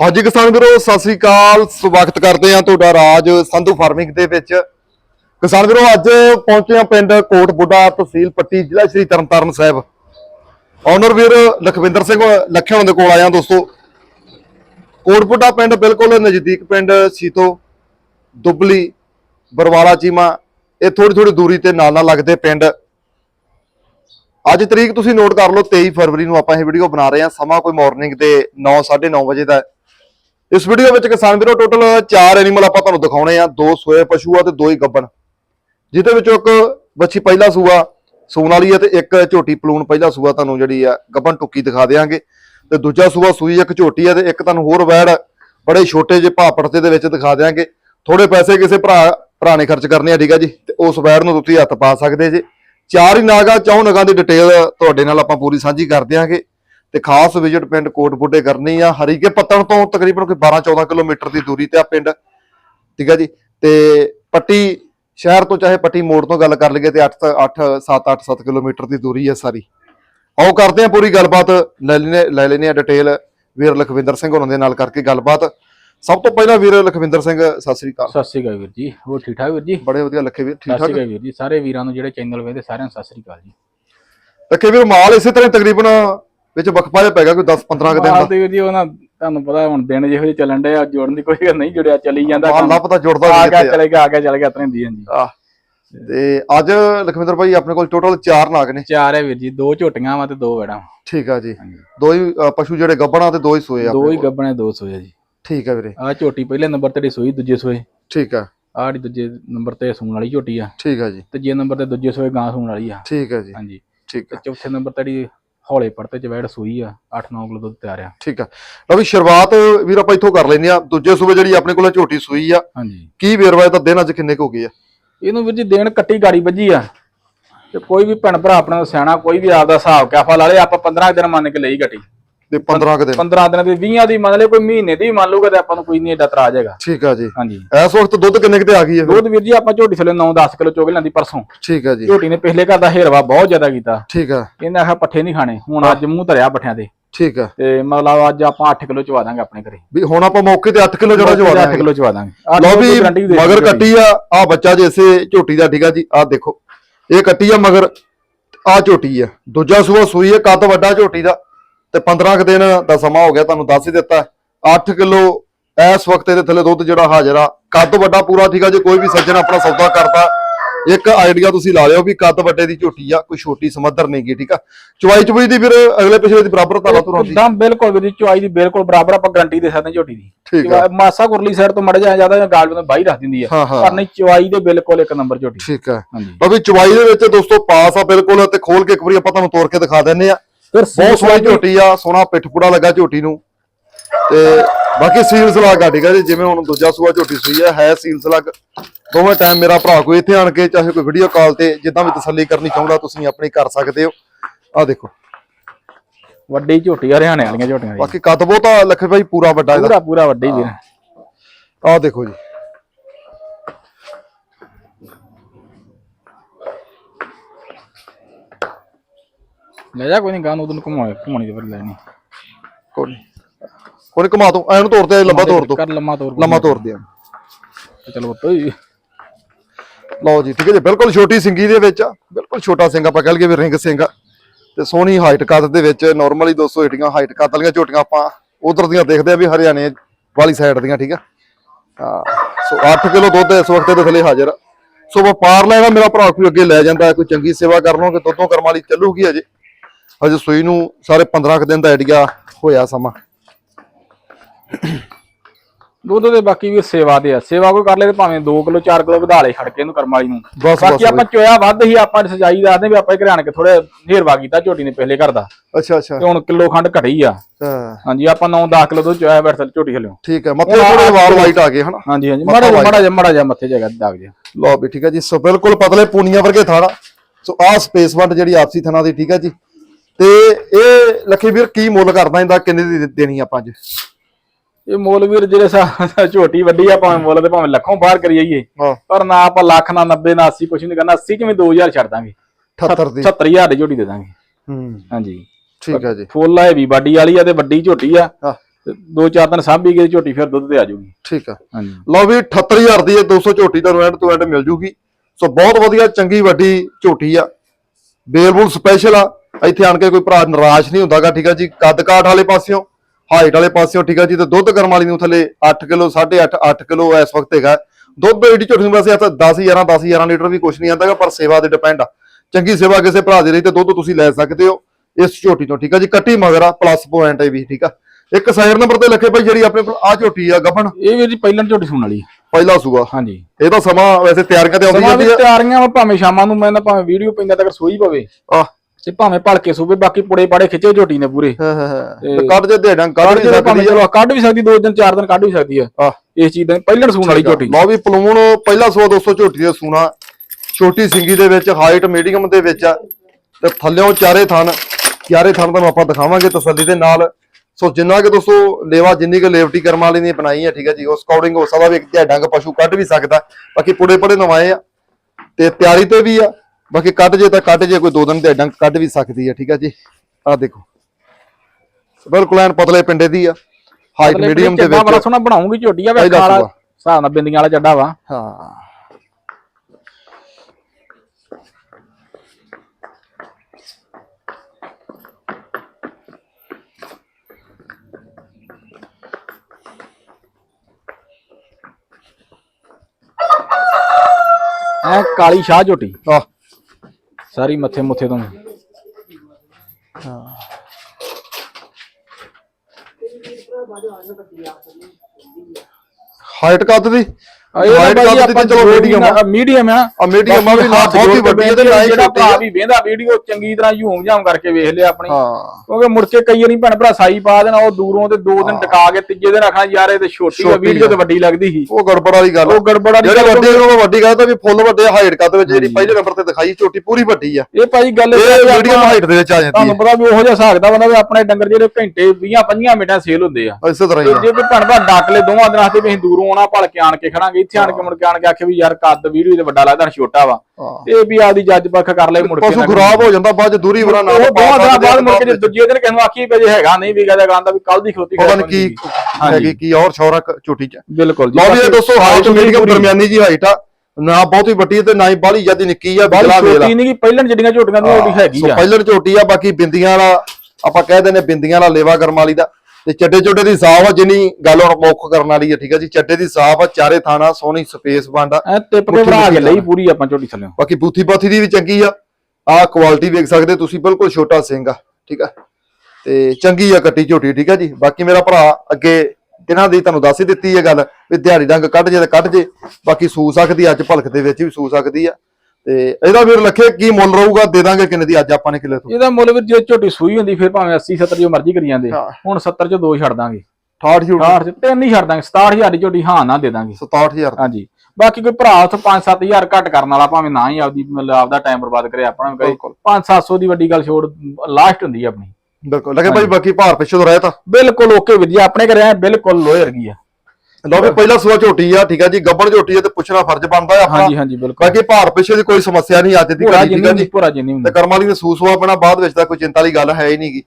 ਹਾਂਜੀ ਕਿਸਾਨ ਵੀਰੋ, ਸਤਿ ਸ੍ਰੀ ਅਕਾਲ। ਸਵਾਗਤ ਕਰਦੇ ਹਾਂ ਤੁਹਾਡਾ ਰਾਜ ਸੰਧੂ ਫਾਰਮਿੰਗ ਦੇ ਵਿੱਚ। ਕਿਸਾਨ ਵੀਰੋ, ਅੱਜ ਪਹੁੰਚੇ ਹਾਂ ਪਿੰਡ ਕੋਟ ਬੁੱਢਾ ਤਹਿਸੀਲ ਪੱਟੀ, ਜ਼ਿਲ੍ਹਾ ਸ੍ਰੀ ਤਰਨਤਾਰਨ ਸਾਹਿਬ। ਓਨਰ ਵੀਰ ਲਖਵਿੰਦਰ ਸਿੰਘ ਲੱਖਿਆਂ ਦੇ ਕੋਲ ਆਇਆ ਦੋਸਤੋ। ਕੋਟ ਬੁੱਢਾ ਪਿੰਡ ਬਿਲਕੁਲ ਨਜ਼ਦੀਕ ਪਿੰਡ ਸੀਤੋ, ਦੁਬਲੀ, ਬਰਵਾਲਾ ਚੀਮਾ, ਇਹ ਥੋੜੀ ਥੋੜੀ ਦੂਰੀ ਤੇ ਨਾਲ ਨਾਲ ਲੱਗਦੇ ਪਿੰਡ। ਅੱਜ ਤਰੀਕ ਤੁਸੀਂ ਨੋਟ ਕਰ ਲਓ 23 ਫਰਵਰੀ ਨੂੰ ਆਪਾਂ ਇਹ ਵੀਡੀਓ ਬਣਾ ਰਹੇ ਹਾਂ। ਸਮਾਂ ਕੋਈ ਮਾਰਨਿੰਗ ਦੇ 9:30 ਵਜੇ ਦਾ ਇਸ ਵੀਡੀਓ ਵਿੱਚ ਕਿਸਾਨ ਵੀਰੋ ਟੋਟਲ 4 ਐਨੀਮਲ ਆਪਾਂ ਤੁਹਾਨੂੰ ਦਿਖਾਉਣੇ ਆ, ਦੋ ਸੋਏ ਪਸ਼ੂ ਆ ਤੇ ਦੋ ਹੀ ਗੱਬਣ। ਜਿਹਦੇ ਵਿੱਚੋਂ ਇੱਕ ਬੱਚੀ ਪਹਿਲਾ ਸੂਆ, ਸੂਣ ਵਾਲੀ ਹੈ ਤੇ ਇੱਕ ਝੋਟੀ ਪਲੂਣ ਪਹਿਲਾ ਸੂਆ ਤੁਹਾਨੂੰ ਜਿਹੜੀ ਆ ਗੱਬਣ ਟੁੱਕੀ ਦਿਖਾ ਦੇਾਂਗੇ ਤੇ ਦੂਜਾ ਸੂਆ ਸੂਈ ਇੱਕ ਝੋਟੀ ਹੈ ਤੇ ਇੱਕ ਤੁਹਾਨੂੰ ਹੋਰ ਵੈੜ ਬੜੇ ਛੋਟੇ ਜਿਹੇ ਭਾਪੜਤੇ ਦੇ ਵਿੱਚ ਦਿਖਾ ਦੇਾਂਗੇ ਥੋੜੇ ਪੈਸੇ ਕਿਸੇ ਭਰਾ ਭਰਾ ਨੇ ਖਰਚ ਕਰਨੇ ਆ, ਠੀਕ ਆ ਜੀ? ਤੇ ਉਸ ਵੈੜ ਨੂੰ ਤੁਸੀਂ ਹੱਥ ਪਾ ਸਕਦੇ ਜੇ। ਚਾਰ ਹੀ ਨਾਗਾ, ਚੌਂ ਨਗਾਂ ਦੀ ਡਿਟੇਲ ਤੁਹਾਡੇ ਨਾਲ ਆਪਾਂ ਪੂਰੀ ਸਾਂਝੀ ਕਰ ਦਿਆਂਗੇ। ਤੇ ਖਾਸ ਵਿਜ਼ਿਟ ਪਿੰਡ ਕੋਟ ਬੁੱਢੇ ਕਰਨੀ ਆ। ਹਰੀਕੇ ਪੱਤਣ ਤੋਂ ਤਕਰੀਬਨ ਕੋਈ 12 14 ਕਿਲੋਮੀਟਰ ਦੀ ਦੂਰੀ ਤੇ ਆ ਪਿੰਡ। ਠੀਕ ਆ ਜੀ? ਤੇ ਪੱਟੀ ਸ਼ਹਿਰ ਤੋਂ ਚਾਹੇ ਪੱਟੀ ਮੋੜ ਤੋਂ ਗੱਲ ਕਰ ਲਈਏ ਤੇ 8 8 7 8 7 ਕਿਲੋਮੀਟਰ ਦੀ ਦੂਰੀ ਹੈ ਸਾਰੀ। ਆਓ ਕਰਦੇ ਆ ਪੂਰੀ ਗੱਲਬਾਤ। ਲੈ ਲੈਨੇ ਲੈ ਲੈਨੇ ਆ ਡਿਟੇਲ ਵੀਰ ਲਖਵਿੰਦਰ ਸਿੰਘ ਹੋਰਾਂ ਦੇ ਨਾਲ ਕਰਕੇ ਗੱਲਬਾਤ। ਸਭ ਤੋਂ ਪਹਿਲਾਂ ਵੀਰ ਲਖਵਿੰਦਰ ਸਿੰਘ ਸਤਿ ਸ੍ਰੀ ਅਕਾਲ। ਸਤਿ ਸ਼੍ਰੀ ਅਕਾਲ ਵੀਰ ਜੀ। ਹੋਰ ਠੀਕ ਠਾਕ ਵੀਰ ਜੀ? ਬੜੇ ਵਧੀਆ ਲੱਖੇ ਵੀਰ ਠੀਕ ਸਤਿ ਸ਼੍ਰੀ ਠਾਕ? ਅਕਾਲ ਵੀਰ ਜੀ। ਸਾਰੇ ਵੀਰਾਂ ਨੂੰ ਜਿਹੜੇ ਚੈਨਲ ਵੇਖਦੇ ਸਾਰਿਆਂ ਨੂੰ ਸਤਿ ਸ਼੍ਰੀ ਅਕਾਲ ਜੀ। ਲੱਖੇ ਵੀਰ ਮਾਲ ਇਸੇ ਤਰ੍ਹਾਂ ਤਕਰੀਬਨ ਵਿੱਚ ਵਕਫਾ ਜਿਹਾ ਪੈ ਗਿਆ ਕੋਈ 10 15 ਕੁ ਦਿਨ ਦਾ। ਤੇ ਵੀਰ ਜੀ ਉਹਨਾਂ ਤੁਹਾਨੂੰ ਪਤਾ ਹੁਣ ਦਿਨ ਜਿਹੋ ਜਿਹੇ ਚੱਲਣ ਡੇ ਆ ਜੋੜਨ ਦੀ ਕੋਈ ਗੱਲ ਨਹੀਂ ਜੁੜਿਆ ਚੱਲੀ ਜਾਂਦਾ ਮਾਲ ਲੱਭਦਾ ਜੁੜਦਾ ਆ ਗਿਆ ਆ। ਚਲੇ ਗਿਆ ਆ ਗਿਆ ਚਲੇ ਗਿਆ ਇਤਨੇ ਹੁੰਦੀ ਹਾਂਜੀ। ਆਹ, ਤੇ ਅੱਜ ਲਖਵਿੰਦਰ ਭਾਈ ਆਪਣੇ ਕੋਲ ਟੋਟਲ 4 ਨਾਗ ਨੇ। ਚਾਰ ਹੈ ਵੀਰ ਜੀ ਦੋ ਝੋਟੀਆਂ ਵਾ ਤੇ ਦੋ ਵੜਾਂ ਠੀਕ ਆ ਜੀ। ਦੋ ਹੀ ਅ, ਪਸ਼ੂ ਜਿਹੜੇ ਗੱਬਣਾ ਤੇ ਦੋ ਹੀ ਸੋਏ ਆ ਦੋ ਆਪਣੇ ਹੀ ਕੋਲ। ਗੱਬਣੇ ਦੋ ਸੋਏ ਜੀ। ਠੀਕ ਆ ਵੀਰੇ। ਆ ਝੋਟੀ ਪਹਿਲੇ ਨੰਬਰ ਤੇ ਸੋਈ ਦੂਜੇ ਸੋਏ। ਠੀਕ ਆ। ਆੜੀ ਦੂਜੇ ਨੰਬਰ ਤੇ ਸੂਣ ਵਾਲੀ ਝੋਟੀ ਆ। ਠੀਕ ਆ ਜੀ। ਤੀਜੇ ਨੰਬਰ ਤੇ ਦੂਜੇ ਸੋਏ ਗਾਂ ਸੂਣ ਵਾਲੀ ਆ। ਠੀਕ ਆ ਜੀ। ਹਾਂਜੀ। ਠੀਕ ਤੇ ਆ ਚੌਥੇ ਨੰਬਰ ਤੇ ਜਿਹੜੀ ਹੌਲੇ ਪੜਤੇ ਚ ਵੈੜ ਸੂਈ ਆ 8-9 ਕਿਲੋ ਦੁੱਧ ਤਿਆਰ ਆ। ਠੀਕ ਆ। ਲਓ ਵੀ ਸ਼ੁਰੂਆਤ ਵੀਰ ਆਪਾਂ ਇੱਥੋਂ ਕਰ ਲੈਂਦੇ ਆ। ਦੂਜੇ ਸੂਬੇ ਜਿਹੜੀ ਆਪਣੇ ਕੋਲ ਝੋਟੀ ਸੂਈ ਆ ਹਾਂਜੀ। ਕੀ ਵੇਰਵਾ ਤਾਂ ਦਿਨ ਅੱਜ ਕਿੰਨੇ ਕੁ ਹੋ ਗਏ ਆ? ਇਹਨੂੰ ਵੀਰ ਜੀ ਦੇਣ ਕੱਟੀ ਗਾੜੀ ਵੱਜੀ ਆ। ਤੇ ਕੋਈ ਵੀ ਭੈਣ ਭਰਾ ਆਪਣਾ ਸਿਆਣਾ ਕੋਈ ਵੀ ਆਪਦਾ ਹਿਸਾਬ ਕਿਆਫਾ ਲਾ ਲੇ ਆਪਾਂ 15 ਦਿਨ ਮੰਨ ਕੇ ਲਈ ਗੱਟੀ ਤੇ 15 ਕੁ ਦਿਨ। 15 ਦਿਨ ਦੀ 20 ਦੀ ਮੰਨ ਲੈ ਕੋਈ ਮਹੀਨੇ ਦੀ ਮੰਨ ਲੂਗਾ ਤੇ ਆਪਾਂ ਨੂੰ ਕੋਈ ਨਹੀਂ ਏਡਾ ਤਰਾਜ ਹੈਗਾ। ਠੀਕ ਆ ਜੀ। ਹਾਂਜੀ। ਇਸ ਵਕਤ ਦੁੱਧ ਕਿੰਨੇ ਕਿਤੇ ਆ ਗਈ ਹੈ? ਦੁੱਧ ਵੀਰ ਜੀ ਆਪਾਂ ਝੋਟੀ ਥਲੇ 9-10 ਕਿਲੋ ਚੋਗ ਲੈਂਦੀ ਪਰਸੋਂ। ਠੀਕ ਆ ਜੀ। ਝੋਟੀ ਨੇ ਪਿਛਲੇ ਘਰ ਦਾ ਹੇਰਵਾ ਬਹੁਤ ਜ਼ਿਆਦਾ ਕੀਤਾ। ਠੀਕ ਆ। ਕਹਿੰਦਾ ਆਖਿਆ ਪੱਠੇ ਨਹੀਂ ਖਾਣੇ। ਹੁਣ ਅੱਜ ਮੂੰਹ ਧਰਿਆ ਪੱਠਿਆਂ ਦੇ ਠੀਕ ਆ। ਤੇ ਮਤਲਬ ਅੱਜ ਆਪਾਂ 8 ਕਿਲੋ ਚਵਾ ਦਾਂਗੇ ਆਪਣੇ ਘਰੇ। ਵੀ ਹੁਣ ਆਪਾਂ ਮੌਕੇ ਤੇ 8 ਕਿਲੋ ਜਿਹੜਾ ਜਵਾ 8 ਦਾਂਗੇ। ਕਿਲੋ ਚਵਾ ਦਾਂਗੇ। ਲਓ ਦੀ ਵੀ ਮਗਰ ਕੱਟੀ ਆ ਆ ਬੱਚਾ ਜੇ ਇਸੇ ਝੋਟੀ ਦਾ ਠੀਕ ਆ ਜੀ ਆ ਦੇਖੋ। ਇਹ ਕੱਟੀ ਆ ਮਗਰ ਆ ਝੋਟੀ ਆ। ਦੂਜਾ ਸੂਆ ਸੂਈ ਹੈ ਕੱਦ ਵੱਡਾ ਝੋਟੀ ਦਾ। ਤੇ 15 ਕੁ ਦਿਨ ਦਾ ਸਮਾਂ ਹੋ ਗਿਆ ਤੁਹਾਨੂੰ ਦੱਸ ਹੀ ਦਿੱਤਾ। 8 ਕਿਲੋ ਇਸ ਵਕਤ ਇਹਦੇ ਥੱਲੇ ਦੁੱਧ ਜਿਹੜਾ ਹਾਜ਼ਰ ਆ। ਕੱਦ ਵੱਡਾ ਪੂਰਾ ਠੀਕ ਆ ਜੇ ਕੋਈ ਵੀ ਸੱਜਣ ਆਪਣਾ ਸੌਦਾ ਕਰਦਾ। ਇੱਕ ਆਈਡੀਆ ਤੁਸੀਂ ਲਾ ਲਿਓ ਵੀ ਕੱਦ ਵੱਡੇ ਦੀ ਝੋਟੀ ਆ ਕੋਈ ਛੋਟੀ ਸਮੱਧਰ ਨਹੀਂ ਗੀ ਠੀਕ ਆ? ਚੁਆਈ ਚੁਆਈ ਦੀ ਫਿਰ ਅਗਲੇ ਪਿਛਲੇ ਦੀ ਬਰਾਬਰ ਤਾਲਾ ਤੁਰਾਂ ਦੀ ਦਮ ਬਿਲਕੁਲ ਜੀ ਚੁਆਈ ਦੀ ਬਿਲਕੁਲ ਬਰਾਬਰ ਆਪਾਂ ਗਾਰੰਟੀ ਦੇ ਸਕਦੇ ਝੋਟੀ ਦੀ। ਠੀਕ ਆ। ਚੁਆਈ- ਮਾਸਾ ਗੁਰਲੀ ਸਾਈਡ ਤੋਂ ਮੜ ਜਾ ਜ਼ਿਆਦਾ ਗਾਲ ਨੂੰ ਬਾਈ ਰੱਖ ਦਿੰਦੀ ਆ। ਪਰ ਨਹੀਂ ਚੁਆਈ ਦੇ ਬਿਲਕੁਲ ਇੱਕ ਨੰਬਰ ਝੋਟੀ। ਠੀਕ ਆ। ਵੀ ਚੁਆਈ ਦੇ ਵਿੱਚ ਦੋਸਤੋ ਪਾਸ ਆ ਬਿਲਕੁਲ ਤੇ ਖੋਲ ਕੇ ਇੱਕ ਵਾਰੀ ਆਪਾਂ ਤੁਹਾਨੂੰ ਤੋੜ ਕੇ ਦਿਖਾ ਦਿੰਨੇ ਆ। ਬਹੁਤ ਸੋਹਣੀ ਝੋਟੀ ਆ ਸੋਹਣਾ ਪਿੱਠ ਪੂੜਾ ਲੱਗਾ ਝੋਟੀ ਨੂੰ। ਤੇ ਬਾਕੀ ਸੀਲ ਸਲਾਗ ਆ ਠੀਕ ਆ ਜੀ ਜਿਵੇਂ ਹੁਣ ਦੂਜਾ ਸੂਆ ਝੋਟੀ ਸੂਈ ਆ ਹੈ ਸੀਲ ਸਲਾਗ ਦੋਵੇਂ ਟਾਈਮ ਮੇਰਾ ਭਰਾ ਕੋਈ ਇੱਥੇ ਆਣ ਕੇ ਚਾਹੇ ਕੋਈ ਵੀਡੀਓ ਕਾਲ ਤੇ ਜਿੱਦਾਂ ਵੀ ਤਸੱਲੀ ਕਰਨੀ ਚਾਹੁੰਦਾ ਤੁਸੀਂ ਆਪਣੀ ਕਰ ਸਕਦੇ ਹੋ। ਆ ਦੇਖੋ। ਵੱਡੀ ਝੋਟੀ ਹਰਿਆਣੇ ਵਾਲੀਆਂ ਝੋਟੀਆਂ ਬਾਕੀ ਕੱਦ ਬਹੁਤਾ ਲੱਖੇ ਭਾਈ ਪੂਰਾ ਵੱਡਾ ਇਹਦਾ। ਪੂਰਾ ਪੂਰਾ ਵੱਡੀ ਵੀਰ। ਆ ਦੇਖੋ ਜੀ। ਲੈ ਜਾ ਕੋਈ ਨਹੀਂ ਗਾਂ ਨੂੰ ਉਹਨੂੰ ਘੁਮਾਏ ਘੁਮਾਉਣੀ ਤੇ ਫਿਰ ਲੈਣੀ ਕੋਈ। ਕੋਈ ਘੁਮਾ ਦੋ ਐਨੂੰ ਤੋੜ ਦੇ ਲੰਬਾ ਤੋੜ ਦੋ ਕਰ ਲੰਮਾ ਤੋਰ ਲੰਮਾ ਤੋੜ ਦਿਆਂ ਚਲੋ ਤੋਈ ਲਓ ਜੀ ਠੀਕ ਹੈ ਜੀ ਬਿਲਕੁਲ ਛੋਟੀ ਸਿੰਗੀ ਦੇ ਵਿੱਚ ਬਿਲਕੁਲ ਛੋਟਾ ਸਿੰਘ ਆਪਾਂ ਕਹਿ ਲਈਏ ਵੀ ਰਿੰਗ ਸਿੰਘ ਤੇ ਸੋਹਣੀ ਹਾਈਟ ਕੱਦ ਦੇ ਵਿੱਚ ਨਾਰਮਲੀ 200 ਹੀਟੀਆਂ ਹਾਈਟ ਕੱਦ ਵਾਲੀਆਂ ਝੋਟੀਆਂ ਆਪਾਂ ਉਧਰ ਦੀਆਂ ਦੇਖਦੇ ਆ ਵੀ ਹਰਿਆਣੇ ਵਾਲੀ ਸਾਈਡ ਦੀਆਂ ਠੀਕ ਆ? ਸੋ 8 ਕਿਲੋ ਦੁੱਧ ਇਸ ਵਕਤ ਦੇ ਥੱਲੇ ਹਾਜ਼ਰ। ਸੋ ਵਪਾਰ ਲੈਣਾ ਮੇਰਾ ਭਰਾ ਕੋਈ ਅੱਗੇ ਲੈ ਜਾਂਦਾ ਕੋਈ ਚੰਗੀ ਸੇਵਾ ਕਰ ਲਓਗੇ ਦੁੱਧੋਂ ਕਰਮ ਵਾਲੀ ਚੱਲੂਗੀ ਅਜੇ। ਅਜੇ ਸੂਈ ਨੂੰ ਸਾਰੇ 15 ਕੁ ਦਿਨ ਦਾ ਆਈਡੀਆ ਹੋਇਆ ਸਮਾਂ। ਦੁੱਧ ਦੇ ਬਾਕੀ ਵੀ ਸੇਵਾ ਦੇ ਆ। ਸੇਵਾ ਕੋਈ ਕਰ ਲੇ ਤੇ ਭਾਵੇਂ 2 ਕਿਲੋ 4 ਕਿਲੋ ਵਧਾ ਲੈ ਛੱਡ ਕੇ ਇਹਨੂੰ ਕਰਮ ਵਾਲੀ ਨੂੰ। ਬਾਕੀ ਆਪਾਂ ਚੋਇਆ ਵੱਧ ਹੀ ਆਪਾਂ ਸਜਾਈ ਦੱਸਦੇ ਵੀ ਆਪਾਂ ਘਰਿਆਣ ਕੇ ਥੋੜੇ ਹੇਰਵਾ ਕੀਤਾ ਝੋਟੀ ਨੇ ਪਹਿਲੇ ਘਰ ਦਾ। ਅੱਛਾ ਅੱਛਾ। ਤੇ ਹੁਣ ਕਿਲੋ ਖੰਡ ਘਟੀ ਆ। ਹਾਂਜੀ ਆਪਾਂ 9-10 ਕਿਲੋ ਦੁੱਧ ਚੋਇਆ ਬੈਠ ਝੋਟੀ ਹਲਿਓ। ਠੀਕ ਹੈ ਮਤਲਬ ਥੋੜੇ ਵਾਲ ਵਾਈਟ ਆ ਗਏ ਹਨਾ? ਹਾਂਜੀ ਹਾਂਜੀ ਮੱਥਾ ਮਾੜਾ। ਮਾੜਾ ਜਿਹਾ ਮਾੜਾ ਜਿਹਾ ਮੱਥੇ ਜਗਾ ਦਾਗ ਜਿਹਾ। ਲਓ ਵੀ ਠੀਕ ਹੈ ਜੀ ਸੋ ਬਿਲਕੁਲ ਪਤਲੇ ਪੂਨੀਆਂ ਵਰਗੇ ਥਾਣਾ। ਸੋ ਆਹ ਸਪੇਸ ਵੰਡ ਜਿਹੜੀ ਆਪਸੀ ਥਣਾ ਦੀ ਠੀਕ ਹੈ ਜੀ। ਤੇ ਇਹ ਲੱਖੀ ਵੀਰ ਕੀ ਮੁੱਲ ਕਰਦਾ ਇਹਦਾ ਕਿੰਨੇ ਦੀ ਦੇਣੀ ਆਪਾਂ ਅੱਜ ਇਹ ਮੁੱਲ ਵੀਰ ਜਿਹੜੇ ਸਾ ਝੋਟੀ ਵੱਡੀ ਆ ਭਾਵੇਂ ਮੁੱਲ ਤੇ ਭਾਵੇਂ ਲੱਖੋਂ ਬਾਹਰ ਕਰੀ ਜਾਈਏ ਪਰ ਨਾ ਆਪਾਂ ਲੱਖ ਨਾ 90 ਨਾ 80 ਕੁਛ ਨਹੀਂ ਕਰਨਾ। 80 ਚ ਵੀ 2000 ਛੱਡ ਦਾਂਗੇ? 78 ਦੀ। 70000 ਦੀ ਝੋਟੀ ਦੇ ਦਾਂਗੇ। ਹੂੰ। ਹਾਂਜੀ। ਠੀਕ ਹੈ ਜੀ। ਫੁੱਲ ਹੈ ਵੀ ਬਾਡੀ ਵਾਲੀ ਆ ਤੇ ਵੱਡੀ ਝੋਟੀ ਆ। ਦੋ ਚਾਰ ਦਿਨ ਸਾਂਭੀ ਗਈ ਝੋਟੀ ਫਿਰ ਦੁੱਧ ਤੇ ਆ ਜਾਊਗੀ। ਠੀਕ ਆ। ਹਾਂਜੀ। ਲਓ ਵੀ 78000 ਦੀ ਇਹ 200 ਝੋਟੀ ਤੁਹਾਨੂੰ ਐਂਡ ਤੋਂ ਐਂਡ ਮਿਲ ਜੂਗੀ। ਸੋ ਬਹੁਤ ਵਧੀਆ ਚੰਗੀ ਵੱਡੀ ਝੋਟੀ ਆ। ਬੇਲਬੁਲ ਸਪੈਸ਼ਲ ਆ। ਇੱਥੇ ਆਣ ਕੇ ਕੋਈ ਭਰਾ ਨਿਰਾਸ਼ ਨਹੀਂ ਹੁੰਦਾਗਾ ਠੀਕ ਆ ਜੀ? ਕੱਦ ਕਾਠ ਵਾਲੇ ਪਾਸਿਓਂ ਹਾਈਟ ਵਾਲੇ ਪਾਸਿਓਂ ਠੀਕ ਆ ਜੀ? ਤੇ ਦੁੱਧ ਕਰਮ ਵਾਲੀ ਨੂੰ ਥੱਲੇ 8 ਕਿਲੋ 8.5 8 ਕਿਲੋ ਇਸ ਵਕਤ ਹੈਗਾ। ਦੁੱਧ ਏਡੀ ਝੋਟੀ ਨੂੰ ਵੈਸੇ ਤਾਂ 10 11 10 11 ਲੀਟਰ ਵੀ ਕੁਝ ਨਹੀਂ ਆਂਦਾਗਾ ਪਰ ਸੇਵਾ ਦੇ ਡਿਪੈਂਡ ਆ। ਚੰਗੀ ਸੇਵਾ ਕਿਸੇ ਭਰਾ ਦੀ ਰਹੀ ਤੇ ਦੁੱਧ ਤੁਸੀਂ ਲੈ ਸਕਦੇ ਹੋ ਇਸ ਝੋਟੀ ਤੋਂ ਠੀਕ ਆ ਜੀ? ਕੱਟੀ ਮਗਰ ਆ ਪਲੱਸ ਪੁਆਇੰਟ ਹੈ ਵੀ ਠੀਕ ਆ? ਇੱਕ ਸਾਈਡ ਨੰਬਰ ਤੇ ਲਿਖੇ ਭਾਈ ਜਿਹੜੀ ਆਪਣੇ ਕੋਲ ਆ ਝੋਟੀ ਆ ਗੱਭਣ ਇਹ ਵੀਰ ਜੀ ਪਹਿਲਾਂ ਝੋਟੀ ਸੁਣ ਵਾਲੀ ਪਹਿਲਾ ਸੂਆ। ਹਾਂਜੀ। ਇਹਦਾ ਸਮਾਂ ਵੈਸੇ ਤਿਆਰੀਆਂ ਤੇ ਆਉਂਦੀ ਵੀ ਜਾਂਦੀ ਆ। ਤਿਆਰੀਆਂ ਵਾ ਭਾਵੇਂ ਸ਼ਾਮਾਂ ਨੂੰ ਮੈਂ ਨਾ ਭਾਵੇਂ ਵੀਡੀਓ ਪੈਂਦਾ ਤੱਕ ਸੋਈ ਪਵੇ। ਆਹ, ਤੇ ਭਾਵੇਂ ਭਲਕੇ ਸੂਵੇ ਬਾਕੀ ਪੁੜੇ ਪਾੜੇ ਖਿੱਚੇ ਝੋਟੀ ਨੇ ਪੂਰੇ। ਹਾਂ ਹਾਂ ਹਾਂ। ਤੇ- ਕੱਢ ਜੇ ਦੇੜਾਂ ਕੱਢ ਕੱਢ ਵੀ ਭਾਵੇਂ ਸਕਦੀ ਆ। ਚਲੋ ਕੱਢ ਵੀ ਸਕਦੀ ਦੋ ਦਿਨ ਚਾਰ ਦਿਨ ਕੱਢ ਵੀ ਸਕਦੀ ਆ। ਇਸ ਚੀਜ਼ ਦਾ ਪਹਿਲਾਂ ਸੂਣ ਵਾਲੀ ਝੋਟੀ। ਲਓ ਵੀ ਪਲੂਣ ਪਹਿਲਾ ਸੂਆ 200 ਝੋਟੀ ਦਾ ਸੂਣਾ। ਛੋਟੀ ਸਿੰਗੀ ਦੇ ਵਿੱਚ ਹਾਈਟ ਮੀਡੀਅਮ ਦੇ ਵਿੱਚ ਆ। ਤੇ ਥੱਲਿਓਂ ਚਾਰੇ ਥਣ। ਚਾਰੇ ਥਣ ਤੁਹਾਨੂੰ ਆਪਾਂ ਦਿਖਾਵਾਂਗੇ ਤਸੱਲੀ ਦੇ ਨਾਲ। ਸੋ ਜਿੰਨਾ ਕਿ ਦੋਸਤੋ ਲੇਵਾ ਜਿੰਨੀ ਕਿ ਲੇਵਟੀ ਕਰਮ ਵਾਲੀ ਨੇ ਬਣਾਈ ਹੈ ਠੀਕ ਹੈ ਜੀ ਉਸ ਅਕੋਰਡਿੰਗ ਹੋ ਸਕਦਾ ਵੀ ਇੱਕ ਝੈਡਾਂਗ ਪਸ਼ੂ ਕੱਢ ਵੀ ਸਕਦਾ। ਬਾਕੀ ਪੁੜੇ ਪੜੇ ਨਵਾਏ ਆ। ਤੇ ਤਿਆਰੀ ਤੇ ਵੀ ਆ। ਬਾਕੀ ਕੱਢ ਜੇ ਤਾਂ ਕੱਢ ਜੇ ਕੋਈ ਦੋ ਦਿਨ ਝੈਡਾਂਗ ਕੱਢ ਵੀ ਸਕਦੀ ਹੈ ਠੀਕ ਹੈ ਜੀ? ਆਹ ਦੇਖੋ। ਬਿਲਕੁਲ ਐਨ ਪਤਲੇ ਪਿੰਡੇ ਦੀ ਆ ਹਾਈਟ ਮੀਡੀਅਮ ਦੇ ਬੜਾ ਵਿੱਚ ਸੋਹਣਾ ਬਣਾਉਂਗੀ ਝੋਟੀ ਆ ਵੇ ਸੂਆ। ਹਿਸਾਬ ਨਾਲ ਬਿੰਦੀਆਂ ਵਾਲਾ ਚੱਡਾ ਵਾ। ਹਾਂ। ਐ ਕਾਲੀ ਸ਼ਾਹ ਝੋਟੀ। ਆਹ। ਸਾਰੀ ਮੱਥੇ ਮੁੱਥੇ ਤੋਂ। ਹਾਈਟ ਕੱਦ ਦੀ। ਬਾਈ ਕੱਦ ਦੀ ਤਾਂ ਚਲੋ ਮੀਡੀਅਮ ਆ। ਮੀਡੀਅਮ ਆ ਆ medium ਆ ਵੀ ਨਾ ਬਹੁਤੀ ਕੇ ਵੱਡੀ ਆ ਤੇ ਨਾ ਹੀ ਜਿਹੜਾ ਛੋਟੀ ਭਰਾ। ਵੀ ਵੇਂਦਾ ਵੀਡੀਓ ਚੰਗੀ ਤਰ੍ਹਾਂ ਝੂਮ ਝਾਮ ਕਰਕੇ ਵੇਖ ਲਿਆ ਆਪਣੀ। ਹਾਂ। ਕਿਉਂਕਿ ਮੁੜ ਕੇ ਕਈ ਵਾਰੀ ਭੈਣ ਭਰਾ ਸਾਈ ਪਾ ਦੇਣਾ ਉਹ ਦੂਰੋਂ ਤੇ ਦੋ ਦਿਨ ਟਿਕਾ ਕੇ ਤੀਜੇ ਦਿਨ ਆਖਣਾ ਯਾਰ ਇਹ ਤੇ ਛੋਟੀ ਆ ਛੋਟੀ ਵੀਡੀਓ ਆ। ਤੇ ਵੱਡੀ ਲੱਗਦੀ ਸੀ। ਉਹ ਗੜਬੜ ਵਾਲੀ ਗੱਲ ਆ। ਉਹ ਗੜਬੜ ਵਾਲੀ ਜਿਹੜੇ ਗੱਲ ਵੱਡੇ ਨੂੰ ਵੱਡੀ ਕਹਿੰਦਾ ਵੀ ਫੁੱਲ ਵੱਡੇ ਹਾਈਟ ਕੱਦ ਵਿੱਚ ਜਿਹੜੀ ਪਹਿਲੇ ਨੰਬਰ ਤੇ ਦਿਖਾਈ ਝੋਟੀ ਪੂਰੀ ਵੱਡੀ ਆ। ਇਹ ਭਾਈ ਗੱਲ ਇਹ ਇਹ ਆ ਵੀ ਮੀਡੀਅਮ ਆਪਾਂ- ਹਾਈਟ ਦੇ ਵਿੱਚ ਆ ਜਾਂਦੀ ਤੁਹਾਨੂੰ ਪਤਾ ਵੀ ਉਹੋ ਜਿਹਾ ਹਿਸਾਬ ਦਾ ਬੰਦਾ ਵੀ ਆਪਣੇ ਡੰਗਰ ਜਿਹੜੇ ਘੰਟੇ 20 25 ਮਿੰਟਾਂ ਸੇਲ ਹੁੰਦੇ ਆ। ਹੈ ਇਸੇ ਤਰ੍ਹਾਂ ਹੀ ਤੇ ਆ। ਜੇ ਕੋਈ ਭੈਣ ਭਰਾ ਡੱਕ ਲੈ ਦੋਵਾਂ ਦਿਨਾਂ ਤੇ ਵੀ ਅਸੀਂ ਦੂਰੋਂ ਆਉਣਾ ਭਲ ਕੇ ਆਣ ਕੇ ਖੜਾਂਗੇ ਇੱਥੇ ਆਣ ਕੇ ਮੁੜ ਕੇ ਆਣ ਕੇ ਆਖੇ ਵੀ ਯਾਰ ਕੱਦ ਵੀਡੀਓ ਤੇ ਵੱਡਾ ਲੱਗਦਾ ਛੋਟਾ ਵਾ। ਇਹ ਵੀ ਆਦੀ ਜੱਜ ਪੱਖ ਕਰ ਲੈ ਮੁੜ ਕੇ ਪਸ਼ੂ ਖਰਾਬ ਹੋ ਜਾਂਦਾ ਬਾਅਦ ਚ ਦੂਰੀ ਬਣਾ ਨਾ ਉਹ ਦਿਨਾਂ ਸਕਦੇ ਬਾਅਦ ਮੁੜ ਕੇ ਜੇ ਦੂਜੇ ਦਿਨ ਨੂੰ ਆਖੀ ਪਏ ਜੇ ਹੈਗਾ ਨਹੀਂ ਵੀ ਕਹਦਾ ਗਾਂਦਾ ਵੀ ਕੱਲ ਦੀ ਖਲੋਤੀ ਪਤਾ ਕੀ ਹੈਗੀ ਕੀ ਔਰ ਸ਼ੌਰਕ ਝੋਟੀ ਚ। ਬਿਲਕੁਲ ਲਓ ਵੀ ਦੋਸਤੋ ਹਾਈਟ ਮੀਡੀਅਮ। ਦਰਮਿਆਨੀ ਜੀ ਹਾਈਟ ਆ। ਨਾ ਬਹੁਤੀ ਵੱਡੀ ਹੈ ਤੇ ਨਾ ਹੀ ਬਾਹਲੀ ਜਿਆਦੀ ਨਿੱਕੀ ਆ ਬਿਲਾ ਛੋਟੀ ਨਹੀਂ ਕਿ ਪਹਿਲਾਂ ਜਿਹੜੀਆਂ ਝੋਟੀਆਂ ਦੀ ਉਹ ਵੀ ਹੈਗੀ ਸੋ ਆ। ਪਹਿਲਣ ਝੋਟੀ ਆ ਬਾਕੀ ਬਿੰਦੀਆਂ ਵਾਲਾ ਆਪਾਂ ਕਹਿ ਦਿੰਦੇ ਬਿੰਦੀਆਂ ਵਾਲਾ ਲੇਵਾ ਕਰਮ ਵਾਲੀ ਦਾ। ਤੇ ਚੱਡੇ ਚੋਡੇ ਦੀ ਸਾਫ਼ ਆ ਜਿੰਨੀ ਗੱਲ ਹੁਣ ਮੁੱਖ ਕਰਨ ਵਾਲੀ ਆ ਠੀਕ ਆ ਜੀ? ਚੱਡੇ ਦੀ ਸਾਫ਼ ਆ ਚਾਰੇ ਥਾਣਾ ਸੋਹਣੀ ਸਪੇਸ ਬੰਦਾ ਐ ਟਿਪ ਮੁੱਠੀ ਭਰਾ ਕੇ ਲਈ। ਪੂਰੀ ਆਪਾਂ ਝੋਟੀ ਥੱਲੇ। ਬਾਕੀ ਬੂਥੀ ਬਾਥੀ ਦੀ ਵੀ ਚੰਗੀ ਆ। ਆਹ ਕੁਆਲਿਟੀ ਵੇਖ ਸਕਦੇ ਤੁਸੀਂ ਬਿਲਕੁਲ ਛੋਟਾ ਸਿੰਘ ਆ ਠੀਕ ਆ? ਤੇ ਚੰਗੀ ਆ ਕੱਟੀ ਝੋਟੀ ਠੀਕ ਆ ਜੀ? ਬਾਕੀ ਮੇਰਾ ਭਰਾ ਅੱਗੇ ਇਹਨਾਂ ਦੀ ਤੁਹਾਨੂੰ ਦੱਸ ਹੀ ਦਿੱਤੀ ਹੈ ਗੱਲ ਵੀ ਦਿਹਾੜੀ ਡੰਗ ਕੱਢ ਜੇ ਤੇ ਕੱਢ ਜੇ। ਬਾਕੀ ਸੂ ਸਕਦੀ ਅੱਜ ਭਲਕ ਦੇ ਵਿੱਚ ਵੀ ਸੂ ਸਕਦੀ ਆ। ਤੇ ਇਹਦਾ ਵੀਰ ਲੱਖੇ ਕੀ ਮੁੱਲ ਰਹੂਗਾ ਦੇ ਦਾਂਗੇ ਕਿੰਨੇ ਦੀ ਅੱਜ ਆਪਾਂ ਨੇ ਕਿਲੇ ਤੋਂ। ਇਹਦਾ ਮੁੱਲ ਵੀ ਜੇ ਝੋਟੀ ਸੂਈ ਹੁੰਦੀ ਫਿਰ ਭਾਵੇਂ 80 70 ਜੋ ਮਰਜ਼ੀ ਕਰੀ ਜਾਂਦੇ। ਹੁਣ 70 ਚ ਦੋ ਛੱਡ ਦਾਂਗੇ। 68 ਝੂਠ 60 ਚ ਤਿੰਨ ਹੀ ਛੱਡ ਦਾਂਗੇ 67000 ਦੀ ਝੋਟੀ ਹਾਂ ਨਾ ਦੇ ਦਾਂਗੇ। 67000 ਹਾਂਜੀ। ਬਾਕੀ ਕੋਈ ਭਰਾ ਉੱਥੇ 5-7000 ਘੱਟ ਕਰਨ ਵਾਲਾ ਭਾਵੇਂ ਨਾ ਹੀ ਆਪਦੀ ਮਤਲਬ ਆਪਦਾ ਟਾਈਮ ਬਰਬਾਦ ਕਰੇ ਆਪਣਾ ਵੀ ਕਰੇ ਬਿਲਕੁਲ। 5-700 ਦੀ ਵੱਡੀ ਗੱਲ ਛੋੜ ਲਾਸਟ ਹੁੰਦੀ ਹੈ ਆਪਣੀ। ਬਿਲਕੁਲ। ਲਗੇ ਭਾਈ ਬਾਕੀ ਭਾਰ ਪਿੱਛੇ ਤੋਂ ਰਹਿ ਤਾਂ। ਬਿਲਕੁਲ ਓਕੇ ਵਧੀਆ। ਆਪਣੇ ਘਰੇ ਬਿਲਕੁਲ ਲੋਹੇ ਵਰਗੀ ਆ। ਲਓ ਵੀ ਪਹਿਲਾ ਸੂਆ ਝੋਟੀ ਆ ਠੀਕ ਆ ਜੀ ਗੱਬੜ ਝੋਟੀ ਆ ਤੇ ਪੁੱਛਣਾ ਫਰਜ਼ ਬਣਦਾ ਆ ਆਪਣਾ। ਹਾਂਜੀ ਹਾਂਜੀ ਬਿਲਕੁਲ। ਬਾਕੀ ਭਾਰ ਪਿੱਛੇ ਦੀ ਕੋਈ ਸਮੱਸਿਆ ਨਹੀਂ ਅੱਜ ਦੀ ਪੂਰਾ ਘੜੀ ਠੀਕ ਜਿੰਨੀ ਆ ਹੁੰਦੀ ਜੀ ਪੂਰਾ ਜਿੰਨੀ ਤੇ ਹੁੰਦੀ ਕਰਮ ਵਾਲੀ ਨੇ ਸੂਸਵਾ ਆਪਣਾ ਬਾਅਦ ਵਿੱਚ ਤਾਂ ਕੋਈ ਚਿੰਤਾ ਵਾਲੀ ਗੱਲ ਹੈ ਹੀ ਨਹੀਂਗੀ